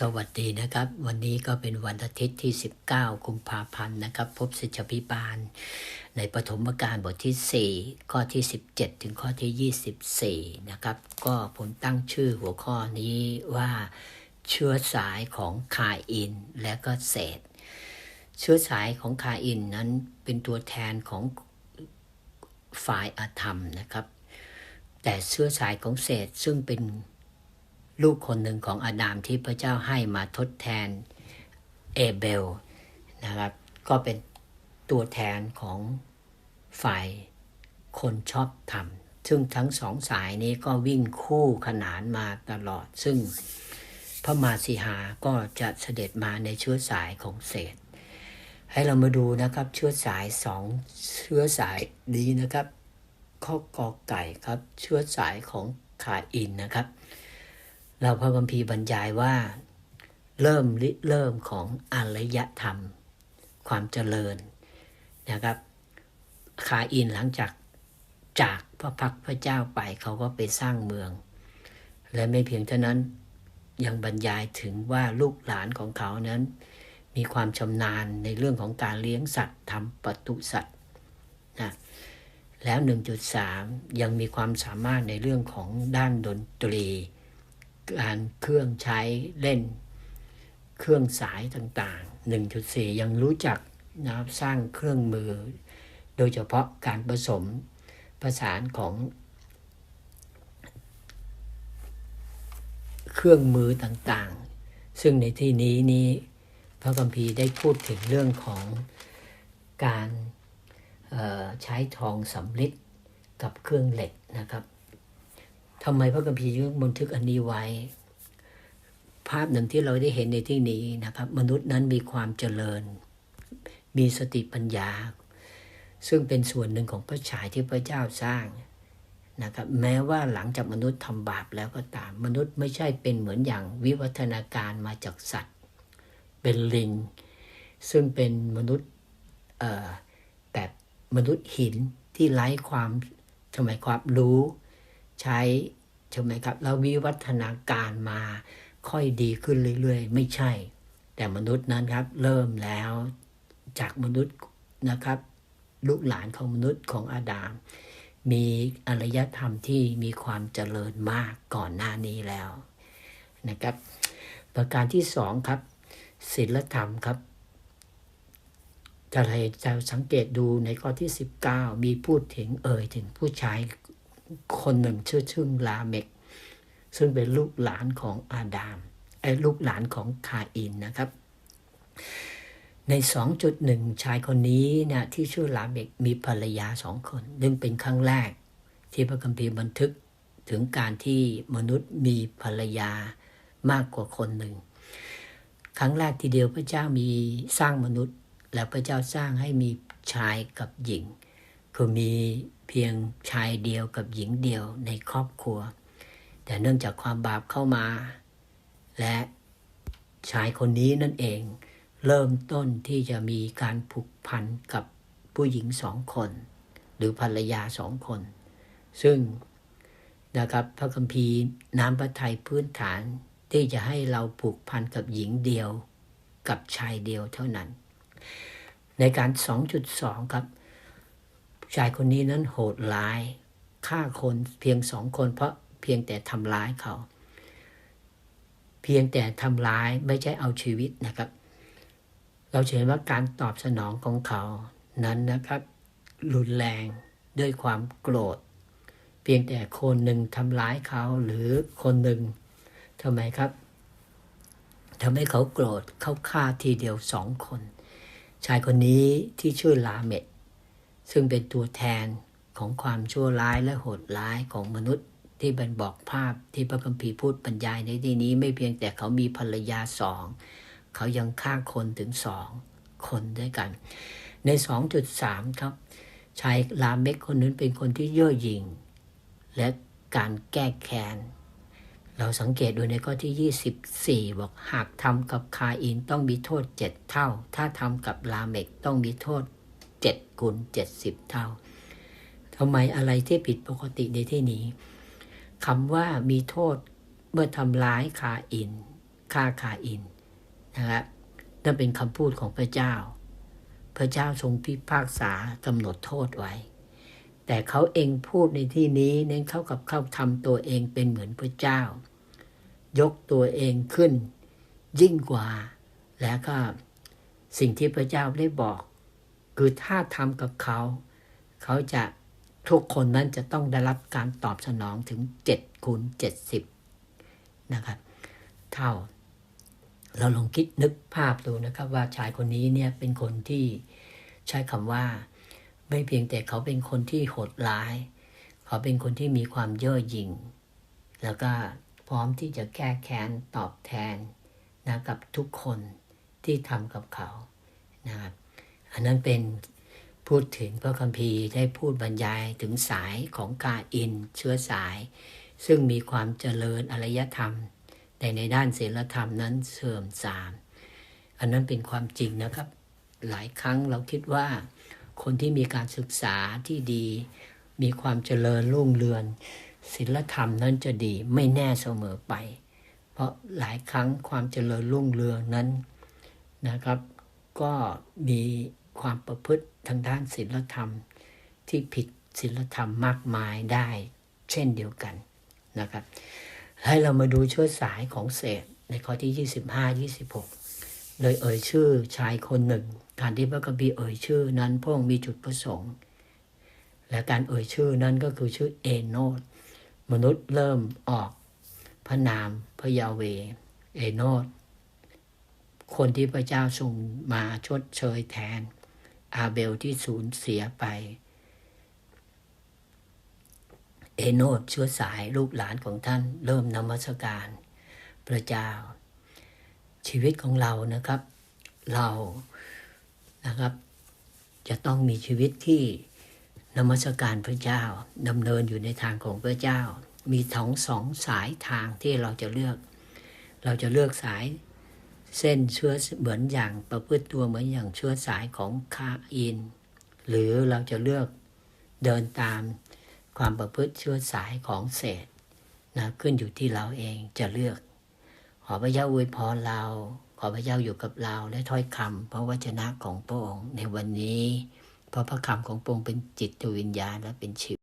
สวัสดีนะครับ วันนี้ก็เป็นวันอาทิตย์ที่ 19 กุมภาพันธ์นะครับ พบสิทธิพิบาล ในปฐมกาลบทที่ 4 ข้อที่ 17 ถึงข้อที่ 24 นะครับ ก็ผมตั้งชื่อหัวข้อนี้ว่าเชื้อสายของคาอินและก็เศษ เชื้อสายของคาอินนั้นเป็นตัวแทนของฝ่ายอาธรรมนะครับ แต่เชื้อสายของเศษซึ่งเป็น ลูกคนหนึ่งของอาดามที่พระเจ้าให้มาทดแทนเอเบลนะครับ ก็เป็นตัวแทนของฝ่ายคนชอบธรรม ซึ่งทั้งสองสายนี้ก็วิ่งคู่ขนานมาตลอด ซึ่งพระมาสีหาก็จะเสด็จมาในเชื้อสายของเศษ ให้เรามาดูนะครับเชื้อสายสองเชื้อสายนี้นะครับ ข้อกอไก่ครับเชื้อสายของขาอินนะครับ เราพระคัมภีร์บรรยายว่า เริ่มริเริ่มของอารยธรรม ความเจริญนะครับ คาอินหลังจากจากพระพักพระเจ้าไปเขาก็ไปสร้างเมือง และไม่เพียงเท่านั้นยังบรรยายถึงว่าลูกหลานของเขานั้น มีความชำนาญในเรื่องของการเลี้ยงสัตว์ทำปตุสัตว์นะแล้ว 1.3 ยังมีความสามารถในเรื่องของด้านดนตรี การเครื่องใช้เล่นเครื่องสายต่างๆ 1.4 ยังรู้จักนะครับสร้างเครื่องมือ โดยเฉพาะการผสมประสานของ เครื่องมือต่างๆ ซึ่งในที่นี้นี้พระคัมภีร์ได้พูดถึงเรื่องของการใช้ทองสำริดกับเครื่องเหล็กนะครับ ทำไมพระคัมภีร์ยึบันทึกอันนี้ไว้ ภาพหนึ่งที่เราได้เห็นในที่นี้นะครับ มนุษย์นั้นมีความเจริญ มีสติปัญญา ซึ่งเป็นส่วนหนึ่งของพระฉายที่พระเจ้าสร้างนะครับแม้ว่าหลังจากมนุษย์ทำบาปแล้วก็ตาม มนุษย์ไม่ใช่เป็นเหมือนอย่างวิวัฒนาการมาจากสัตว์ เป็นลิง ซึ่งเป็นมนุษย์แบบมนุษย์หินที่ไร้ความทำไมความรู้ ใช้ใช่ไหมครับ แล้ววิวัฒนาการมาค่อยดีขึ้นเรื่อยๆ ไม่ใช่ แต่มนุษย์นั้นครับ เริ่มแล้วจากมนุษย์นะครับ ลูกหลานของมนุษย์ของอาดาม มีอารยธรรมที่มีความเจริญมากก่อนหน้านี้แล้วนะครับ ประการที่สองครับศีลธรรมครับจะให้จะสังเกตดูในข้อที่ 19 มีพูดถึงเอ่ยถึงผู้ชาย คนหนึ่งชื่อชื่อลาเมกซึ่งเป็นลูกหลานของอาดามไอ้ลูกหลานของคาอินนะครับ ใน 2.1 ชายคนนี้นะที่ชื่อลาเมกมีภรรยาสองคนนึ่งเป็นครั้งแรก ที่พระคัมภีร์บันทึกถึงการที่มนุษย์มีภรรยามากกว่าคนหนึ่ง ครั้งแรกทีเดียวพระเจ้ามีสร้างมนุษย์ แล้วพระเจ้าสร้างให้มีชายกับหญิง คือมี เพียงชายเดียวกับหญิงเดียวในครอบครัว แต่เนื่องจากความบาปเข้ามา และชายคนนี้นั่นเอง เริ่มต้นที่จะมีการผูกพันกับผู้หญิงสองคน หรือภรรยาสองคน ซึ่งนะครับพระคัมภีร์น้ำพระทัยพื้นฐานที่จะให้เราผูกพันกับหญิงเดียวกับชายเดียวเท่านั้น ในการ 2.2 ครับ ชายคนนี้นั้นโหดร้ายฆ่าคนเพียงสองคน เพราะเพียงแต่ทำร้ายเขา เพียงแต่ทำร้ายไม่ใช่เอาชีวิตนะครับ เราเห็นว่าการตอบสนองของเขานั้นนะครับ รุนแรงด้วยความโกรธ เพียงแต่คนหนึ่งทำร้ายเขาหรือคนหนึ่งทำไมครับทำให้เขาโกรธเขาฆ่าทีเดียวสองคน ชายคนนี้ที่ชื่อลาเมด ซึ่งเป็นตัวแทนของความชั่วร้ายและโหดร้ายของมนุษย์ที่บันบอกภาพที่พระคัมภีร์พูดบรรยายในที่นี้ไม่เพียงแต่เขามีภรรยาสอง เขายังฆ่าคนถึงสองคนด้วยกัน ใน 2.3 ครับ ชายลาเมกคนนั้นเป็นคนที่เย่อหยิ่ง และการแก้แค้น เราสังเกตดูในข้อที่ 24 บอกหากทำกับคาอินต้องมีโทษเจ็ดเท่า ถ้าทำกับลาเมกต้องมีโทษ เจ็ดคูณเจ็ดสิบเท่าทำไมอะไรที่ผิดปกติในที่นี้คำว่ามีโทษเมื่อทำร้ายคาอินฆ่าคาอินนะครับนั่นเป็นคำพูดของพระเจ้า พระเจ้าทรงพิพากษากำหนดโทษไว้ แต่เขาเองพูดในที่นี้เน้นเข้ากับเข้าทำตัวเองเป็นเหมือนพระเจ้า ยกตัวเองขึ้นยิ่งกว่า แล้วก็สิ่งที่พระเจ้าได้บอก คือถ้าทำกับเขา เขาจะทุกคนนั้นจะต้องได้รับการตอบสนองถึง7คูณ70 นะครับ เท่า เราลองคิดนึกภาพดูนะครับ ว่าชายคนนี้เนี่ยเป็นคนที่ใช้คำว่า ไม่เพียงแต่เขาเป็นคนที่โหดร้าย เขาเป็นคนที่มีความเย่อหยิ่ง แล้วก็พร้อมที่จะแก้แค้นตอบแทนนะกับทุกคนที่ทำกับเขานะครับ อันนั้นเป็นพูดถึงพระคัมภีร์ได้พูดบรรยายถึงสายของกาอินเชื้อสาย ซึ่งมีความเจริญอารยธรรม แต่ในด้านศีลธรรมนั้นเสื่อมทราม อันนั้นเป็นความจริงนะครับ หลายครั้งเราคิดว่า คนที่มีการศึกษาที่ดี มีความเจริญรุ่งเรืองศีลธรรมนั้นจะดีไม่แน่เสมอไป เพราะหลายครั้งความเจริญรุ่งเรืองนั้นนะครับ ก็มี ความประพฤติทางด้านศีลธรรม ที่ผิดศีลธรรมมากมายได้ เช่นเดียวกันนะครับ ให้เรามาดูเชื้อสายของเศษในข้อที่ 25 26 โดยเอ่ยชื่อชายคนหนึ่ง การที่พระคัมภีเอ่ยชื่อนั้นพระองมีจุดประสงค์ และการเอ่ยชื่อนั้นก็คือชื่อเอโนดมนุษย์เริ่มออกพระนามพระยาเว เอโนดคนที่พระเจ้าทรงมาชดเชยแทน อาเบลที่สูญเสียไป เอโนดเชื้อสายลูกหลานของท่านเริ่มนมัสการพระเจ้า ชีวิตของเรานะครับ เรานะครับ จะต้องมีชีวิตที่นมัสการพระเจ้าดำเนินอยู่ในทางของพระเจ้า มีสองสองสายทางที่เราจะเลือก เราจะเลือกสาย เส้นเชื้อเหมือนอย่างประพฤติตัวเหมือนอย่างเชื้อสายของคาอิน หรือเราจะเลือกเดินตามความประพฤติเชื้อสายของเศษนะขึ้นอยู่ที่เราเองจะเลือก ขอพระเจ้าอวยพรเรา ขอพระเจ้าอยู่กับเราและถ้อยคำพระวจนะของพระองค์ในวันนี้ เพราะพระคำของพระองค์เป็นจิตวิญญาณและเป็นชี